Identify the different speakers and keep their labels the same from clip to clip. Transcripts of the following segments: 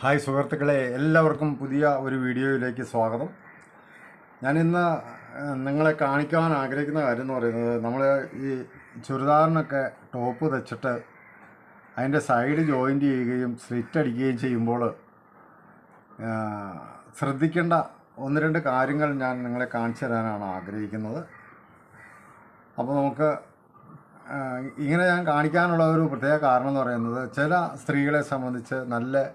Speaker 1: Hi സുഹൃത്തുക്കളെ എല്ലാവർക്കും പുതിയ ഒരു വീഡിയോയിലേക്ക് സ്വാഗതം. ഞാനിന്ന് നിങ്ങളെ കാണിക്കാൻ ആഗ്രഹിക്കുന്ന കാര്യം എന്ന് പറയുന്നത് നമ്മൾ ഈ ചുരിദാറിനൊക്കെ ടോപ്പ് തെച്ചിട്ട് അതിന്റെ സൈഡ് ജോയിന്റ് ചെയ്യുകയും സ്ലിറ്റ് അടിക്കുകയും ചെയ്യുമ്പോൾ ശ്രദ്ധിക്കേണ്ട ഒന്ന് രണ്ട് കാര്യങ്ങൾ ഞാൻ നിങ്ങളെ കാണിച്ചു തരാനാണ് ആഗ്രഹിക്കുന്നത്. അപ്പോൾ നമുക്ക് ഇങ്ങനെ ഞാൻ കാണിക്കാനുള്ള ഒരു പ്രത്യേക കാരണം എന്ന് പറയുന്നത് ചില സ്ത്രീകളെ സംബന്ധിച്ച് നല്ല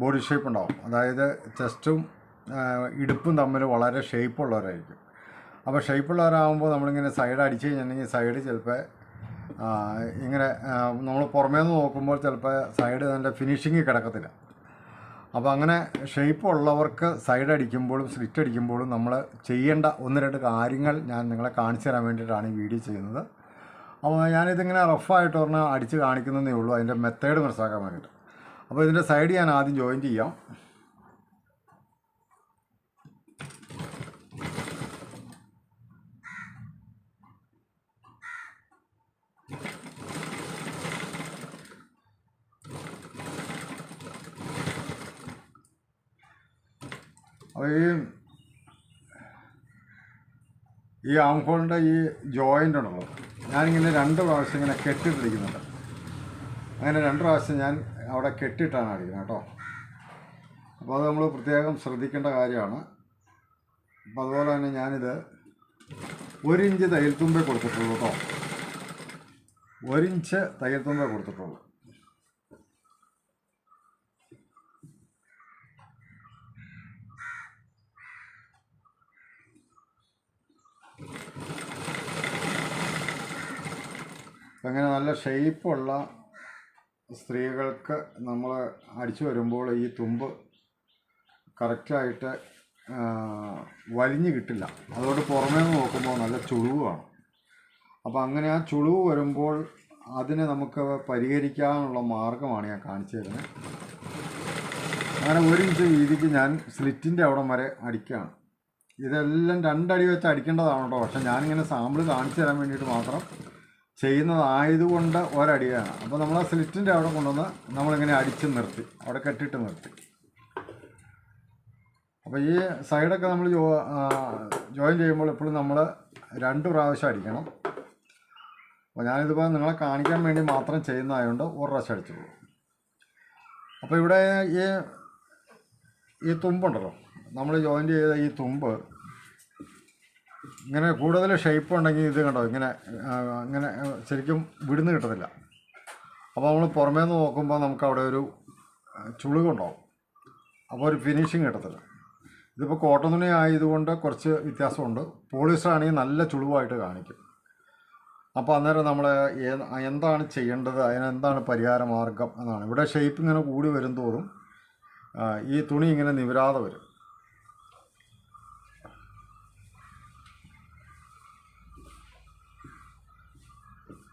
Speaker 1: ബോഡി ഷേപ്പ് ഉണ്ടാവും. അതായത് ചെസ്റ്റും ഇടുപ്പും തമ്മിൽ വളരെ ഷേപ്പ് ഷേപ്പുള്ളവരായിരിക്കും അപ്പോൾ ഷേപ്പുള്ളവരാകുമ്പോൾ നമ്മളിങ്ങനെ സൈഡ് അടിച്ച് കഴിഞ്ഞിട്ടുണ്ടെങ്കിൽ സൈഡ് ചിലപ്പോൾ ഇങ്ങനെ നമ്മൾ പുറമേ നിന്ന് നോക്കുമ്പോൾ ചിലപ്പോൾ സൈഡ് നല്ല ഫിനിഷിങ് കിടക്കത്തില്ല. അപ്പോൾ അങ്ങനെ ഷേപ്പ് ഉള്ളവർക്ക് സൈഡ് അടിക്കുമ്പോഴും സ്ലിറ്റ് അടിക്കുമ്പോഴും നമ്മൾ ചെയ്യേണ്ട ഒന്ന് രണ്ട് കാര്യങ്ങൾ ഞാൻ നിങ്ങളെ കാണിച്ചു തരാൻ വേണ്ടിയിട്ടാണ് ഈ വീഡിയോ ചെയ്യുന്നത്. അപ്പോൾ ഞാനിതിങ്ങനെ റഫായിട്ട് പറഞ്ഞാൽ അടിച്ച് കാണിക്കുന്നതേ ഉള്ളൂ. അതിന്റെ മെത്തേഡ് മനസ്സിലാക്കാൻ വേണ്ടിയിട്ട്. അപ്പോൾ ഇതിന്റെ സൈഡ് ഞാൻ ആദ്യം ജോയിൻ ചെയ്യാം. ഈ ഈ ആംഹോളിന്റെ ഈ ജോയിന്റ് ഉണ്ടല്ലോ ഞാനിങ്ങനെ രണ്ട് പ്രാവശ്യം ഇങ്ങനെ കെട്ടിട്ടിരിക്കുന്നുണ്ട് അങ്ങനെ രണ്ട് പ്രാവശ്യം ഞാൻ അവിടെ കെട്ടിയിട്ടാണ് അടിക്കുന്നത് കേട്ടോ. അപ്പോൾ അത് നമ്മൾ പ്രത്യേകം ശ്രദ്ധിക്കേണ്ട കാര്യമാണ്. അപ്പോൾ അതുപോലെ തന്നെ ഞാനിത് ഒരിഞ്ച് തയ്യൽ തുമ്പേ കൊടുത്തിട്ടുള്ളൂ കേട്ടോ. ഒരിഞ്ച് തയ്യൽ തുമ്പേ കൊടുത്തിട്ടുള്ളൂ. അങ്ങനെ നല്ല ഷേപ്പുള്ള സ്ത്രീകൾക്ക് നമ്മൾ അടിച്ചു വരുമ്പോൾ ഈ തുമ്പ് കറക്റ്റായിട്ട് വലിഞ്ഞു കിട്ടില്ല. അതുകൊണ്ട് പുറമേ നിന്ന് നോക്കുമ്പോൾ നല്ല ചുളിവാണ് അപ്പോൾ അങ്ങനെ ആ ചുളിവ് വരുമ്പോൾ അതിനെ നമുക്ക് പരിഹരിക്കാനുള്ള മാർഗമാണ് ഞാൻ കാണിച്ചു തരുന്നത്. അങ്ങനെ ഒരു വീതിക്ക് ഞാൻ സ്ലിറ്റിന്റെ അവിടം വരെ അടിക്കുകയാണ്. ഇതെല്ലാം രണ്ടടി വെച്ച് അടിക്കേണ്ടതാണ് കേട്ടോ പക്ഷെ ഞാനിങ്ങനെ സാമ്പിൾ കാണിച്ചു തരാൻ വേണ്ടിയിട്ട് മാത്രം ചെയ്യുന്നതായതുകൊണ്ട് ഒരടിയാണ്. അപ്പോൾ നമ്മൾ ആ സ്ലിറ്റിന്റെ അവിടെ കൊണ്ടുവന്ന് നമ്മളിങ്ങനെ അടിച്ച് നിർത്തി. അവിടെ കെട്ടിട്ട് നിർത്തി. അപ്പോൾ ഈ സൈഡൊക്കെ നമ്മൾ ജോ ജോയിൻ ചെയ്യുമ്പോൾ എപ്പോഴും നമ്മൾ രണ്ട് പ്രാവശ്യം അടിക്കണം. അപ്പോൾ ഞാനിതിപ്പോൾ നിങ്ങളെ കാണിക്കാൻ വേണ്ടി മാത്രം ചെയ്യുന്നതായതുകൊണ്ട് ഒരു പ്രാവശ്യം അടിച്ചുള്ളൂ അപ്പോൾ ഇവിടെ ഈ ഈ തുമ്പുണ്ടല്ലോ. നമ്മൾ ജോയിൻ ചെയ്ത ഈ തുമ്പ് ഇങ്ങനെ കൂടുതൽ ഷേപ്പ് ഉണ്ടെങ്കിൽ ഇത് കണ്ടോ? ഇങ്ങനെ അങ്ങനെ ശരിക്കും വിടുന്ന് കിട്ടത്തില്ല. അപ്പോൾ നമ്മൾ പുറമേ നിന്ന് നോക്കുമ്പോൾ നമുക്ക് അവിടെ ഒരു ചുളുകുണ്ടാവും അപ്പോൾ ഒരു ഫിനിഷിങ് കിട്ടത്തില്ല. ഇതിപ്പോൾ കോട്ടൺ തുണി ആയതുകൊണ്ട് കുറച്ച് വ്യത്യാസമുണ്ട്. പോളിസ്റ്റർ ആണെങ്കിൽ നല്ല ചുളുവായിട്ട് കാണിക്കും. അപ്പോൾ അന്നേരം നമ്മൾ എന്താണ് ചെയ്യേണ്ടത്? അതിനെന്താണ് പരിഹാര മാർഗം എന്നാണ്. ഇവിടെ ഷേപ്പ് ഇങ്ങനെ കൂടി വരും തോറും ഈ തുണി ഇങ്ങനെ നിവരാതെ വരും.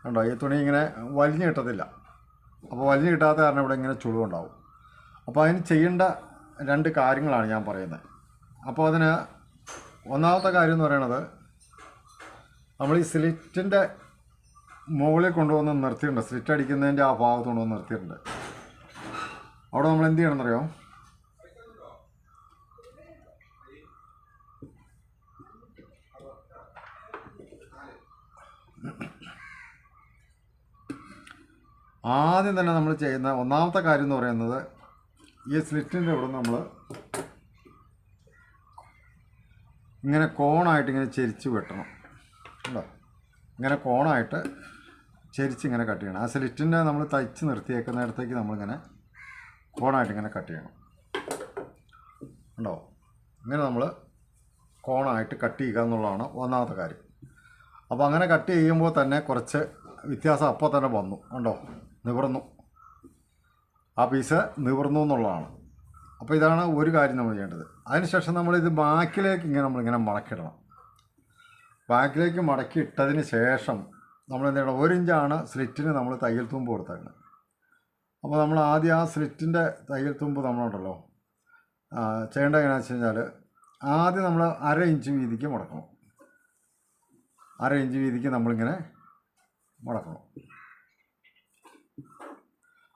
Speaker 1: കണ്ടോ ഈ തുണി ഇങ്ങനെ വലിഞ്ഞു കിട്ടത്തില്ല. അപ്പോൾ വലിഞ്ഞു കിട്ടാത്ത കാരണം ഇവിടെ ഇങ്ങനെ ചുളിവുണ്ടാവും അപ്പോൾ അതിന് ചെയ്യേണ്ട രണ്ട് കാര്യങ്ങളാണ് ഞാൻ പറയുന്നത്. അപ്പോൾ അതിന് ഒന്നാമത്തെ കാര്യം എന്ന് പറയണത് നമ്മൾ ഈ സ്ലിറ്റിന്റെ മുകളിൽ കൊണ്ടുവന്ന് നിർത്തിയിട്ടുണ്ട്. സ്ലിറ്റ് അടിക്കുന്നതിന്റെ ആ ഭാഗത്ത് കൊണ്ടുവന്ന് നിർത്തിയിട്ടുണ്ട്. അവിടെ നമ്മൾ എന്ത് ചെയ്യണമെന്നറിയോ? ആദ്യം തന്നെ നമ്മൾ ചെയ്യുന്ന ഒന്നാമത്തെ കാര്യം എന്ന് പറയുന്നത് ഈ സ്ലിറ്റിന്റെ ഇവിടെ നമ്മൾ ഇങ്ങനെ കോണായിട്ട് ഇങ്ങനെ ചെരിച്ച് വെട്ടണം. കേട്ടോ ഇങ്ങനെ കോണായിട്ട് ചെരിച്ച് ഇങ്ങനെ കട്ട് ചെയ്യണം. ആ സ്ലിറ്റിന്റെ നമ്മൾ തയ്ച്ച് നിർത്തിയേക്കുന്നിടത്തേക്ക് നമ്മളിങ്ങനെ കോണായിട്ട് ഇങ്ങനെ കട്ട് ചെയ്യണം. ഉണ്ടോ ഇങ്ങനെ നമ്മൾ കോണായിട്ട് കട്ട് ചെയ്യുക എന്നുള്ളതാണ് ഒന്നാമത്തെ കാര്യം. അപ്പോൾ അങ്ങനെ കട്ട് ചെയ്യുമ്പോൾ തന്നെ കുറച്ച് വ്യത്യാസം അപ്പോൾ തന്നെ വന്നു. ഉണ്ടോ നിവർന്നു. ആ പീസ് നിവർന്നു എന്നുള്ളതാണ്. അപ്പോൾ ഇതാണ് ഒരു കാര്യം നമ്മൾ ചെയ്യേണ്ടത്. അതിനുശേഷം നമ്മളിത് ബാക്കിലേക്ക് ഇങ്ങനെ നമ്മളിങ്ങനെ മടക്കിടണം. ബാക്കിലേക്ക് മടക്കി ഇട്ടതിന് ശേഷം നമ്മൾ എന്ത് ചെയ്യണം? ഒരു ഇഞ്ചാണ് സ്ലിറ്റിന് നമ്മൾ തയ്യൽ തുമ്പ് കൊടുത്തേക്കുന്നത് അപ്പോൾ നമ്മൾ ആദ്യം ആ സ്ലിറ്റിന്റെ തയ്യൽ തുമ്പ് നമ്മളുണ്ടല്ലോ ചെയ്യേണ്ട എങ്ങനെയാണെന്ന് വെച്ച് കഴിഞ്ഞാൽ ആദ്യം നമ്മൾ അര ഇഞ്ച് വീതിക്ക് മുടക്കണം. അര ഇഞ്ച് വീതിക്ക് നമ്മളിങ്ങനെ മടക്കണം.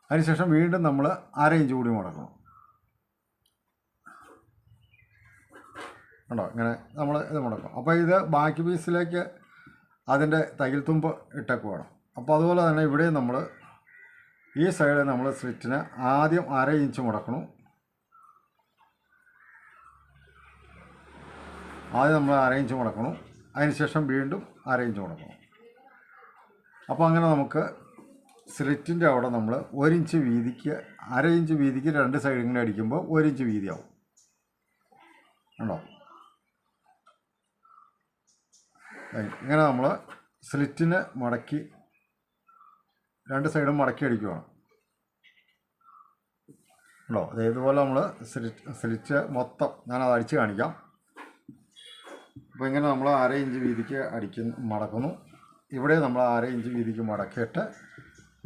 Speaker 1: അതിനുശേഷം വീണ്ടും നമ്മൾ അര ഇഞ്ച് കൂടി മുടക്കണം. ഉണ്ടോ ഇങ്ങനെ നമ്മൾ ഇത് മുടക്കും അപ്പോൾ ഇത് ബാക്കി പീസിലേക്ക് അതിന്റെ തയ്യൽ തുമ്പ് ഇട്ടൊക്കെ വേണം. അപ്പോൾ അതുപോലെ തന്നെ ഇവിടെയും നമ്മൾ ഈ സൈഡിൽ നമ്മൾ സ്ലിറ്റിന് ആദ്യം അര ഇഞ്ച് മുടക്കണം. ആദ്യം നമ്മൾ അര ഇഞ്ച് മുടക്കണം. അതിനുശേഷം വീണ്ടും അര ഇഞ്ച് മുടക്കണം. അപ്പോൾ അങ്ങനെ നമുക്ക് സ്ലിറ്റിന്റെ അവിടെ നമ്മൾ ഒരു ഇഞ്ച് വീതിക്ക് അര ഇഞ്ച് വീതിക്ക് രണ്ട് സൈഡിൽ ഇങ്ങനെ അടിക്കുമ്പോൾ ഒരു ഇഞ്ച് വീതിയാവും ഉണ്ടോ ഇങ്ങനെ നമ്മൾ സ്ലിറ്റിന് മടക്കി രണ്ട് സൈഡും മടക്കി അടിക്കുവാണ്. ഉണ്ടോ അത് നമ്മൾ സ്ലിറ്റ് സ്ലിറ്റ് മൊത്തം ഞാനത് അടിച്ച് കാണിക്കാം. അപ്പോൾ ഇങ്ങനെ നമ്മൾ അര ഇഞ്ച് വീതിക്ക് അടിക്കുന്നു മടക്കുന്നു. ഇവിടെ നമ്മൾ അര ഇഞ്ച് വീതിക്ക് മടക്കിയിട്ട്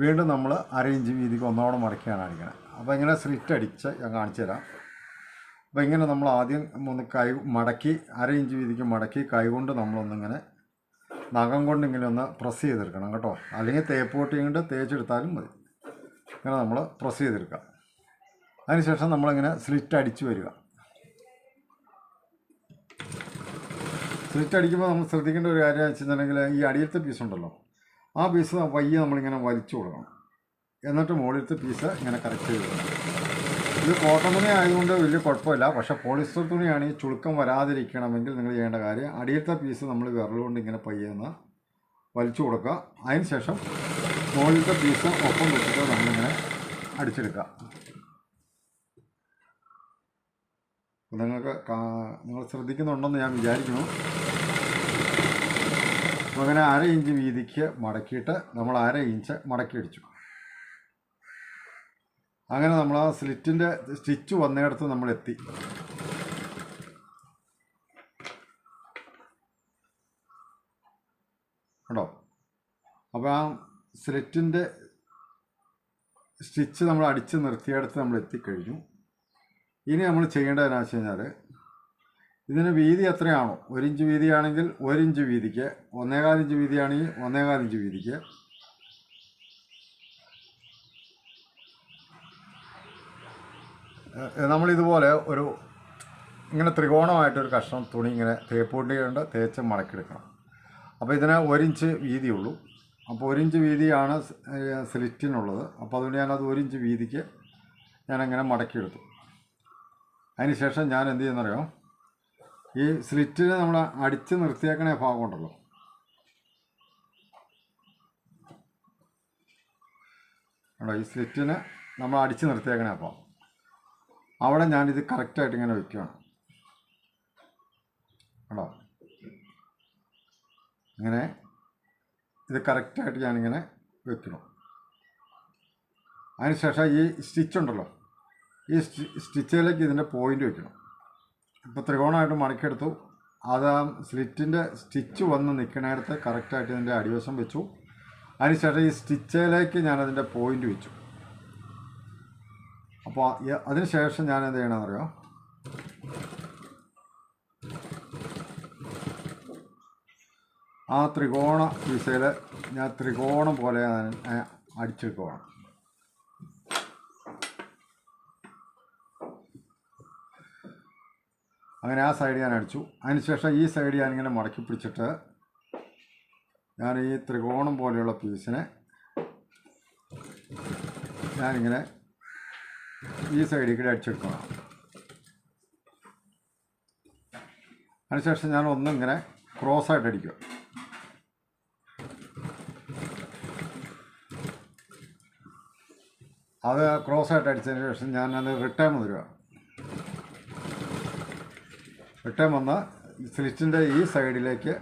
Speaker 1: വീണ്ടും നമ്മൾ അര ഇഞ്ച് വീതിക്ക് ഒന്നോടെ മടക്കിയാണ് അടിക്കുന്നത് അപ്പോൾ ഇങ്ങനെ സ്ലിറ്റ് അടിച്ച് ഞാൻ കാണിച്ചു തരാം. അപ്പോൾ ഇങ്ങനെ നമ്മൾ ആദ്യം ഒന്ന് കൈ മടക്കി അര ഇഞ്ച് വീതിക്ക് മടക്കി കൈ കൊണ്ട് നമ്മളൊന്നിങ്ങനെ നഖം കൊണ്ട് ഇങ്ങനെ ഒന്ന് പ്രസ് ചെയ്തെടുക്കണം കേട്ടോ. അല്ലെങ്കിൽ തേപ്പ് പൊട്ടി കൊണ്ട് തേച്ചെടുത്താലും മതി. ഇങ്ങനെ നമ്മൾ പ്രസ് ചെയ്തെടുക്കാം. അതിനുശേഷം നമ്മളിങ്ങനെ സ്ലിറ്റ് അടിച്ച് വരിക. സ്ലിറ്റ് അടിക്കുമ്പോൾ നമ്മൾ ശ്രദ്ധിക്കേണ്ട ഒരു കാര്യം വെച്ചിട്ടുണ്ടെങ്കിൽ ഈ അടിയിലത്തെ പീസ് ഉണ്ടല്ലോ. ആ പീസ് വയ്യ നമ്മളിങ്ങനെ വലിച്ചു കൊടുക്കണം. എന്നിട്ട് മുകളിലത്തെ പീസ് ഇങ്ങനെ കറക്റ്റ് ചെയ്ത് ഇത് കോട്ടൺ തുണി ആയതുകൊണ്ട് വലിയ കുഴപ്പമില്ല. പക്ഷേ പോളിസ്റ്റർ തുണിയാണെങ്കിൽ ചുളുക്കം വരാതിരിക്കണമെങ്കിൽ നിങ്ങൾ ചെയ്യേണ്ട കാര്യം അടിയിലത്തെ പീസ് നമ്മൾ വിരലുകൊണ്ട് ഇങ്ങനെ പയ്യെന്ന് വലിച്ചു കൊടുക്കുക. അതിന് ശേഷം മുകളിലത്തെ പീസ് ഒപ്പം വെച്ചിട്ട് നമ്മളിങ്ങനെ അടിച്ചെടുക്കുക. നിങ്ങൾക്ക് നിങ്ങൾ ശ്രദ്ധിക്കുന്നുണ്ടെന്ന് ഞാൻ വിചാരിക്കുന്നു. അങ്ങനെ അര ഇഞ്ച് വീതിക്ക് മടക്കിയിട്ട് നമ്മൾ അര ഇഞ്ച് മടക്കി അടിച്ചു അങ്ങനെ നമ്മൾ ആ സ്ലിറ്റിന്റെ സ്റ്റിച്ച് വന്നിടത്ത് നമ്മൾ എത്തി. കേട്ടോ അപ്പോൾ ആ സ്ലിറ്റിന്റെ സ്റ്റിച്ച് നമ്മൾ അടിച്ച് നിർത്തിയെടുത്ത് നമ്മൾ എത്തിക്കഴിഞ്ഞു. ഇനി നമ്മൾ ചെയ്യേണ്ടതെന്നു വെച്ച് കഴിഞ്ഞാൽ ഇതിന് വീതി എത്രയാണോ? ഒരു ഇഞ്ച് വീതിയാണെങ്കിൽ ഒരു ഇഞ്ച് വീതിക്ക് ഒന്നേകാലിഞ്ച് വീതിയാണെങ്കിൽ ഒന്നേകാലിഞ്ച് വീതിക്ക്. നമ്മളിതുപോലെ ഒരു ഇങ്ങനെ ത്രികോണമായിട്ടൊരു കഷ്ണം തുണി ഇങ്ങനെ തേപ്പൂട്ടി കൊണ്ട് തേച്ച് മടക്കിയെടുക്കണം. അപ്പോൾ ഇതിന് ഒരിഞ്ച് വീതിയുള്ളൂ. അപ്പോൾ ഒരിഞ്ച് വീതിയാണ് സ്ലിറ്റിനുള്ളത്. അപ്പോൾ അതുകൊണ്ട് ഞാനത് ഒരിഞ്ച് വീതിക്ക് ഞാനങ്ങനെ മടക്കിയെടുത്തു. അതിന് ശേഷം ഞാൻ എന്ത് ചെയ്യുന്നറിയോ? ഈ സ്ലിറ്റിനെ നമ്മൾ അടിച്ച് നിർത്തിയേക്കണ ഭാഗം ഉണ്ടല്ലോ ഈ സ്ലിറ്റിനെ നമ്മൾ അടിച്ച് നിർത്തിയേക്കണ ഭാഗം അവിടെ ഞാനിത് കറക്റ്റായിട്ട് ഇങ്ങനെ വെക്കുകയാണ് കണ്ടോ? ഇങ്ങനെ ഇത് കറക്റ്റായിട്ട് ഞാനിങ്ങനെ വെക്കണം അതിനുശേഷം ഈ സ്റ്റിച്ച് ഉണ്ടല്ലോ. ഈ സ്റ്റിച്ചിലേക്ക് ഇതിന്റെ പോയിന്റ് വെക്കണം. ഇപ്പോൾ ത്രികോണമായിട്ട് മടക്കിയെടുത്തു. അത് ആ സ്ലിറ്റിന്റെ സ്റ്റിച്ച് വന്ന് നിൽക്കണയിടത്ത് കറക്റ്റായിട്ട് ഇതിന്റെ അടിവശം വെച്ചു. അതിനുശേഷം ഈ സ്റ്റിച്ചിലേക്ക് ഞാനതിന്റെ പോയിന്റ് വെച്ചു. അപ്പോൾ അതിന് ശേഷം ഞാൻ എന്ത് ചെയ്യണമെന്നറിയോ ആ ത്രികോണ ദിശയിൽ ഞാൻ ത്രികോണം പോലെ ഞാൻ ഞാൻ അടിച്ചെടുക്കുവാണ് അങ്ങനെ ആ സൈഡ് ഞാൻ അടിച്ചു. അതിനുശേഷം ഈ സൈഡ് ഞാനിങ്ങനെ മടക്കി പിടിച്ചിട്ട് ഞാൻ ഈ ത്രികോണം പോലെയുള്ള പീസിനെ ഞാനിങ്ങനെ ഈ സൈഡിൽ കൂടി അടിച്ചെടുക്കണം. അതിനുശേഷം ഞാൻ ഒന്നിങ്ങനെ ക്രോസ് ആയിട്ട് അടിക്കുക അത് ക്രോസ് ആയിട്ട് അടിച്ചതിന് ശേഷം ഞാൻ റിട്ടേൺ തരിക റിട്ടേൺ വന്ന സ്ലിറ്റിന്റെ ഈ സൈഡിലേക്ക്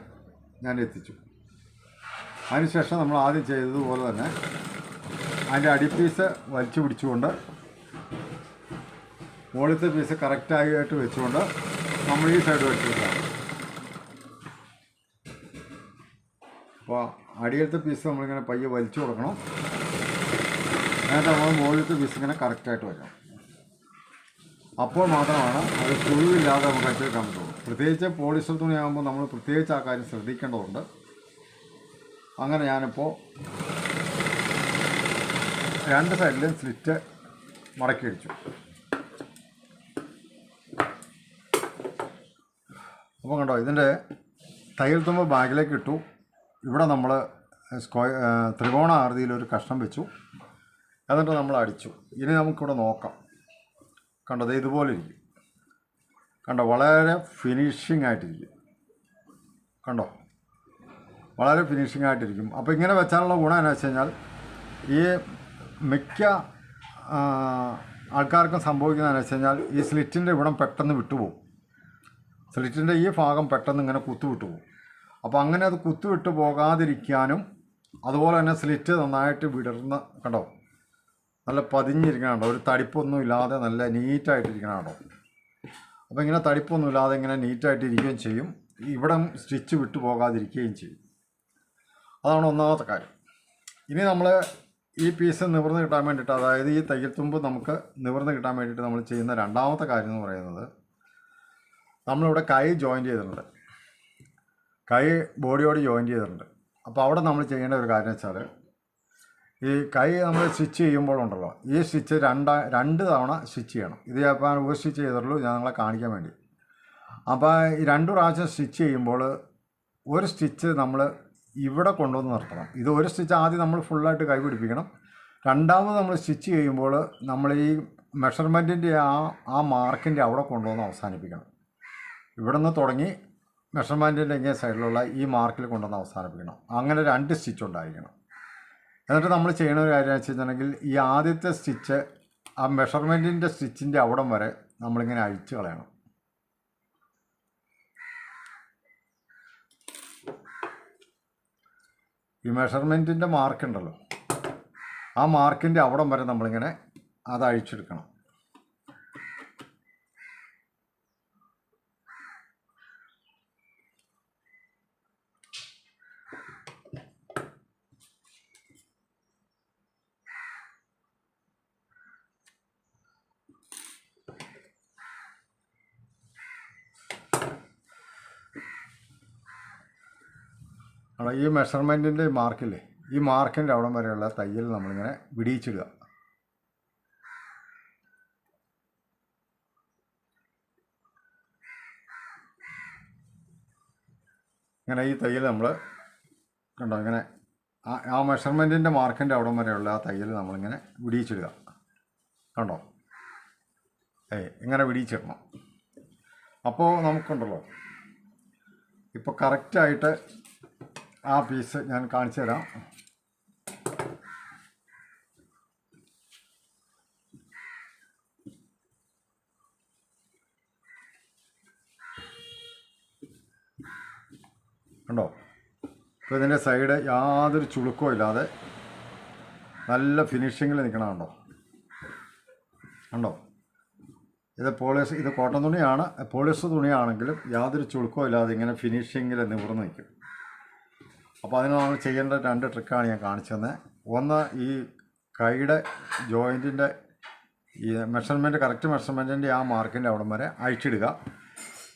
Speaker 1: ഞാൻ എത്തിച്ചു. അതിനുശേഷം നമ്മൾ ആദ്യം ചെയ്തതുപോലെ തന്നെ അതിന്റെ അടിപ്പീസ് വലിച്ചു പിടിച്ചുകൊണ്ട് മുകളിലത്തെ പീസ് കറക്റ്റായിട്ട് വെച്ചുകൊണ്ട് നമ്മൾ ഈ സൈഡ് വെച്ചിരിക്കാം അപ്പോൾ അടിയിലത്തെ പീസ് നമ്മളിങ്ങനെ പയ്യെ വലിച്ചു കൊടുക്കണം. എന്നിട്ട് നമ്മൾ മുകളിലത്തെ പീസ് ഇങ്ങനെ കറക്റ്റായിട്ട് വരണം അപ്പോൾ മാത്രമാണ് അത് പുഴുവില്ലാതെ നമുക്ക് അച്ചെടുക്കാൻ പറ്റുള്ളൂ. പ്രത്യേകിച്ച് പോളിസ്റ്റർ തുണിയാകുമ്പോൾ നമ്മൾ പ്രത്യേകിച്ച് ആ കാര്യം ശ്രദ്ധിക്കേണ്ടതുണ്ട്. അങ്ങനെ ഞാനിപ്പോൾ രണ്ട് സൈഡിലും സ്ലിറ്റ് മടക്കി അടിച്ചു. അപ്പോൾ കണ്ടോ ഇതിന്റെ തയ്യൽ തുമ്പ് ബാഗിലേക്ക് ഇട്ടു. ഇവിടെ നമ്മൾ സ്ക്വയർ ത്രികോണ ആകൃതിയിൽ ഒരു കഷ്ണം വെച്ചു. എന്നിട്ട് നമ്മൾ അടിച്ചു. ഇനി നമുക്കിവിടെ നോക്കാം. കണ്ടോ ദേ ഇതുപോലെ ഇരിക്കും. കണ്ടോ വളരെ ഫിനിഷിംഗ് ആയിട്ടിരിക്കും. കണ്ടോ? വളരെ ഫിനിഷിംഗ് ആയിട്ടിരിക്കും. അപ്പോൾ ഇങ്ങനെ വെച്ചാലുള്ള ഗുണം എന്നു വെച്ച് കഴിഞ്ഞാൽ ഈ മിക്ക ആൾക്കാർക്കും സംഭവിക്കുന്നതെന്ന് വെച്ച് കഴിഞ്ഞാൽ ഈ സ്ലിറ്റിന്റെ ഇവിടം പെട്ടെന്ന് വിട്ടുപോകും. സ്ലിറ്റിന്റെ ഈ ഭാഗം പെട്ടെന്ന് ഇങ്ങനെ കുത്തു വിട്ടുപോകും അപ്പോൾ അങ്ങനെ അത് കുത്തുവിട്ട് പോകാതിരിക്കാനും അതുപോലെ തന്നെ സ്ലിറ്റ് നന്നായിട്ട് വിടർന്ന് കണ്ടോ? നല്ല പതിഞ്ഞിരിക്കണം ഒരു തടിപ്പൊന്നും ഇല്ലാതെ നല്ല നീറ്റായിട്ടിരിക്കണം അപ്പോൾ ഇങ്ങനെ തടിപ്പൊന്നും ഇല്ലാതെ ഇങ്ങനെ നീറ്റായിട്ട് ഇരിക്കുകയും ചെയ്യും. ഇവിടം സ്റ്റിച്ച് വിട്ടു പോകാതിരിക്കുകയും ചെയ്യും. അതാണ് ഒന്നാമത്തെ കാര്യം. ഇനി നമ്മൾ ഈ പീസ് നിവർന്ന് കിട്ടാൻ വേണ്ടിയിട്ട് അതായത് ഈ തയ്യൽ തുമ്പ് നമുക്ക് നിവർന്ന് കിട്ടാൻ വേണ്ടിയിട്ട് നമ്മൾ ചെയ്യുന്ന രണ്ടാമത്തെ കാര്യം എന്ന് പറയുന്നത് നമ്മളിവിടെ കൈ ജോയിന്റ് ചെയ്തിട്ടുണ്ട്. കൈ ബോഡിയോട് ജോയിന്റ് ചെയ്തിട്ടുണ്ട്. അപ്പോൾ അവിടെ നമ്മൾ ചെയ്യേണ്ട ഒരു കാര്യം വെച്ചാൽ ഈ കൈ നമ്മൾ സ്റ്റിച്ച് ചെയ്യുമ്പോഴുണ്ടല്ലോ. ഈ സ്റ്റിച്ച് രണ്ടാ രണ്ട് തവണ സ്റ്റിച്ച് ചെയ്യണം. ഇത് ഞാൻ ഒരു സ്റ്റിച്ച് ചെയ്തിട്ടുള്ളൂ. ഞാൻ നിങ്ങളെ കാണിക്കാൻ വേണ്ടി. അപ്പോൾ ഈ രണ്ട് പ്രാവശ്യം സ്റ്റിച്ച് ചെയ്യുമ്പോൾ ഒരു സ്റ്റിച്ച് നമ്മൾ ഇവിടെ കൊണ്ടുവന്ന് നിർത്തണം. ഇത് ഒരു സ്റ്റിച്ച് ആദ്യം നമ്മൾ ഫുള്ളായിട്ട് കൈ പിടിപ്പിക്കണം. രണ്ടാമത് നമ്മൾ സ്റ്റിച്ച് ചെയ്യുമ്പോൾ നമ്മൾ ഈ മെഷർമെന്റിന്റെ ആ ആ മാർക്കിന്റെ അവിടെ കൊണ്ടുവന്ന് അവസാനിപ്പിക്കണം. ഇവിടെ നിന്ന് തുടങ്ങി മെഷർമെന്റിന്റെ ഇങ്ങനെ സൈഡിലുള്ള ഈ മാർക്കിൽ കൊണ്ടുവന്ന് അവസാനിപ്പിക്കണം. അങ്ങനെ രണ്ട് സ്റ്റിച്ച് ഉണ്ടായിരിക്കണം. എന്നിട്ട് നമ്മൾ ചെയ്യുന്ന ഒരു കാര്യം വെച്ചിട്ടുണ്ടെങ്കിൽ ഈ ആദ്യത്തെ സ്റ്റിച്ച് ആ മെഷർമെന്റിന്റെ സ്റ്റിച്ചിന്റെ അവിടം വരെ നമ്മളിങ്ങനെ അഴിച്ചു കളയണം. ഈ മെഷർമെന്റിന്റെ മാർക്ക് ഉണ്ടല്ലോ. ആ മാർക്കിന്റെ അവിടം വരെ നമ്മളിങ്ങനെ അത് അഴിച്ചെടുക്കണം. അവിടെ ഈ മെഷർമെന്റിന്റെ മാർക്കില്ലേ ഈ മാർക്കിന്റെ അവിടം വരെയുള്ള തയ്യൽ നമ്മളിങ്ങനെ വിടിയിച്ചിടുക. ഇങ്ങനെ ഈ തയ്യൽ നമ്മൾ കണ്ടോ ഇങ്ങനെ ആ ആ മെഷർമെന്റിന്റെ മാർക്കിന്റെ അവിടം വരെയുള്ള ആ തയ്യൽ നമ്മളിങ്ങനെ വിടിയിച്ചിടുക. കണ്ടോ? ഏയ് ഇങ്ങനെ വിടിയിച്ചിടണം. അപ്പോൾ നമുക്കുണ്ടല്ലോ ഇപ്പോൾ കറക്റ്റായിട്ട് ആ പീസ് ഞാൻ കാണിച്ചു തരാം. കണ്ടോ? ഇപ്പോൾ ഇതിന്റെ സൈഡ് യാതൊരു ചുളുക്കവും ഇല്ലാതെ നല്ല ഫിനിഷിങ്ങിൽ നിൽക്കണം കണ്ടോ? കണ്ടോ? ഇത് പോളിസ് ഇത് കോട്ടൺ തുണിയാണ്. പോളിസ്റ്റർ തുണിയാണെങ്കിലും യാതൊരു ചുളുക്കവും ഇല്ലാതെ ഇങ്ങനെ ഫിനിഷിങ്ങിൽ നിവർന്ന് നിൽക്കും അപ്പോൾ അതിന് നമ്മൾ ചെയ്യേണ്ട രണ്ട് ട്രിക്കാണ് ഞാൻ കാണിച്ചു തന്നെ ഒന്ന് ഈ കൈയുടെ ജോയിന്റിന്റെ ഈ മെഷർമെന്റ് കറക്റ്റ് മെഷർമെന്റിന്റെ ആ മാർക്കിന്റെ അവിടം വരെ അഴിച്ചിടുക.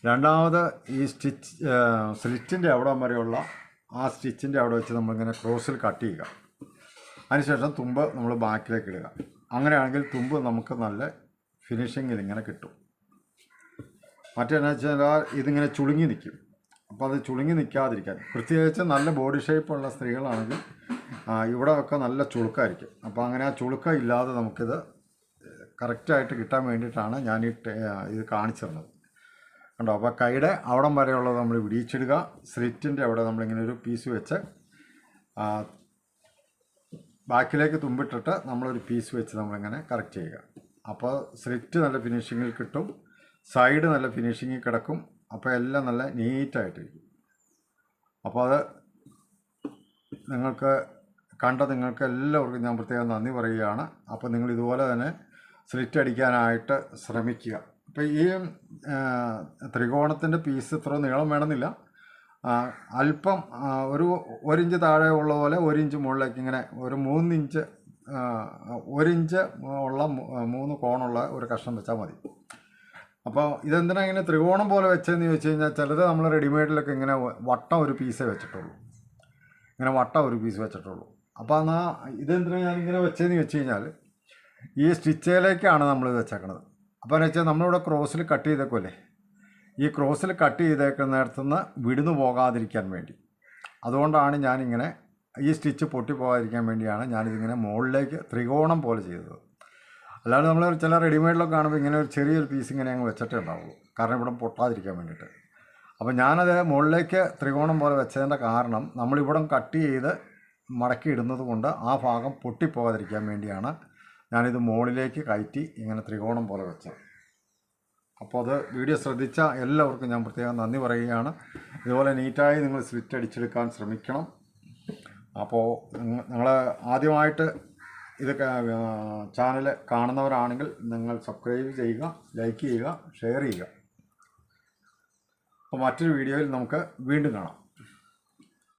Speaker 1: രണ്ടാമത് ഈ സ്റ്റിച്ച് സ്ലിറ്റിന്റെ അവിടം വരെയുള്ള ആ സ്റ്റിച്ചിന്റെ അവിടെ വെച്ച് നമ്മളിങ്ങനെ ക്രോസിൽ കട്ട് ചെയ്യുക. അതിനുശേഷം തുമ്പ് നമ്മൾ ബാക്കിലേക്ക് ഇടുക. അങ്ങനെയാണെങ്കിൽ തുമ്പ് നമുക്ക് നല്ല ഫിനിഷിങ്ങിൽ ഇങ്ങനെ കിട്ടും. മറ്റേന്ന് വെച്ചാൽ ഇതിങ്ങനെ ചുളുങ്ങി നിൽക്കും. അപ്പോൾ അത് ചുളുങ്ങി നിൽക്കാതിരിക്കാൻ. പ്രത്യേകിച്ച് നല്ല ബോഡി ഷേപ്പുള്ള സ്ത്രീകളാണെങ്കിൽ ഇവിടെ ഒക്കെ നല്ല ചുളുക്കായിരിക്കും. അപ്പോൾ അങ്ങനെ ആ ചുളുക്കം ഇല്ലാതെ നമുക്കിത് കറക്റ്റായിട്ട് കിട്ടാൻ വേണ്ടിയിട്ടാണ് ഞാൻ ഈ ഇത് കാണിച്ചു തന്നത് കണ്ടോ? അപ്പോൾ കൈയുടെ അവിടം വരെയുള്ളത് നമ്മൾ വിടിയിച്ചിടുക സ്ലിറ്റിന്റെ അവിടെ നമ്മളിങ്ങനെ ഒരു പീസ് വെച്ച് ബാക്കിലേക്ക് തുമ്പിട്ടിട്ട് നമ്മളൊരു പീസ് വെച്ച് നമ്മളിങ്ങനെ കറക്റ്റ് ചെയ്യുക. അപ്പോൾ സ്ലിറ്റ് നല്ല ഫിനിഷിങ്ങിൽ കിട്ടും. സൈഡ് നല്ല ഫിനിഷിങ്ങിൽ കിടക്കും. അപ്പോൾ എല്ലാം നല്ല നീറ്റായിട്ടിരിക്കും. അപ്പോൾ അത് നിങ്ങൾക്ക് കണ്ട നിങ്ങൾക്ക് എല്ലാവർക്കും ഞാൻ പ്രത്യേകം നന്ദി പറയുകയാണ്. അപ്പോൾ നിങ്ങൾ ഇതുപോലെ തന്നെ സ്ലിറ്റ് അടിക്കാനായിട്ട് ശ്രമിക്കുക. അപ്പോൾ ഈ ത്രികോണത്തിന്റെ പീസ് ഇത്ര നീളം വേണമെന്നില്ല. അല്പം ഒരു ഒരിഞ്ച് താഴെ ഉള്ള പോലെ ഒരിഞ്ച് മുകളിലേക്ക് ഇങ്ങനെ ഒരു മൂന്നിഞ്ച് ഒരിഞ്ച് ഉള്ള മൂന്ന് കോണുള്ള ഒരു കഷ്ണം വെച്ചാൽ മതി. അപ്പോൾ ഇതെന്തിനാ ഇങ്ങനെ ത്രികോണം പോലെ വെച്ചതെന്ന് ചോദിച്ചു കഴിഞ്ഞാൽ ചിലത് നമ്മൾ റെഡിമെയ്ഡിലൊക്കെ ഇങ്ങനെ വട്ടം ഒരു പീസേ വെച്ചിട്ടുള്ളൂ. ഇങ്ങനെ വട്ടം ഒരു പീസ് വെച്ചിട്ടുള്ളൂ. അപ്പോൾ എന്നാൽ ഇതെന്തിനാ ഞാനിങ്ങനെ വെച്ചതെന്ന് വെച്ച് കഴിഞ്ഞാൽ ഈ സ്റ്റിച്ചിലേക്കാണ് നമ്മൾ വെച്ചേക്കണത്. അപ്പോൾ എന്ന് വെച്ചാൽ നമ്മളിവിടെ ക്രോസിൽ കട്ട് ചെയ്തേക്കുമല്ലേ ഈ ക്രോസിൽ കട്ട് ചെയ്തേക്കുന്നിടത്തുനിന്ന് വിടുന്നു പോകാതിരിക്കാൻ വേണ്ടി. അതുകൊണ്ടാണ് ഞാനിങ്ങനെ ഈ സ്റ്റിച്ച് പൊട്ടി പോകാതിരിക്കാൻ വേണ്ടിയാണ് ഞാനിതിങ്ങനെ മുകളിലേക്ക് ത്രികോണം പോലെ ചെയ്തത്. അല്ലാണ്ട് നമ്മൾ ചില റെഡിമെയ്ഡിലൊക്കെ കാണുമ്പോൾ ഇങ്ങനെ ഒരു ചെറിയൊരു പീസ് ഇങ്ങനെ അങ്ങ് വെച്ചിട്ടേ ഉണ്ടാവുള്ളൂ. കാരണം ഇവിടെ പൊട്ടാതിരിക്കാൻ വേണ്ടിയിട്ട്. അപ്പോൾ ഞാനത് മുകളിലേക്ക് ത്രികോണം പോലെ വെച്ചതിന്റെ കാരണം നമ്മളിവിടം കട്ട് ചെയ്ത് മടക്കി ഇടുന്നത് കൊണ്ട് ആ ഭാഗം പൊട്ടിപ്പോകാതിരിക്കാൻ വേണ്ടിയാണ് ഞാനിത് മുകളിലേക്ക് കയറ്റി ഇങ്ങനെ ത്രികോണം പോലെ വെച്ചത്. അപ്പോൾ അത് വീഡിയോ ശ്രദ്ധിച്ച എല്ലാവർക്കും ഞാൻ പ്രത്യേകം നന്ദി പറയുകയാണ്. ഇതുപോലെ നീറ്റായി നിങ്ങൾ സ്ലിറ്റ് അടിച്ചെടുക്കാൻ ശ്രമിക്കണം. അപ്പോൾ നിങ്ങൾ ആദ്യമായിട്ട് ഇത് ചാനൽ കാണുന്നവരാണെങ്കിൽ നിങ്ങൾ സബ്സ്ക്രൈബ് ചെയ്യുക ലൈക്ക് ചെയ്യുക ഷെയർ ചെയ്യുക. അപ്പോൾ മറ്റൊരു വീഡിയോയിൽ നമുക്ക് വീണ്ടും കാണാം.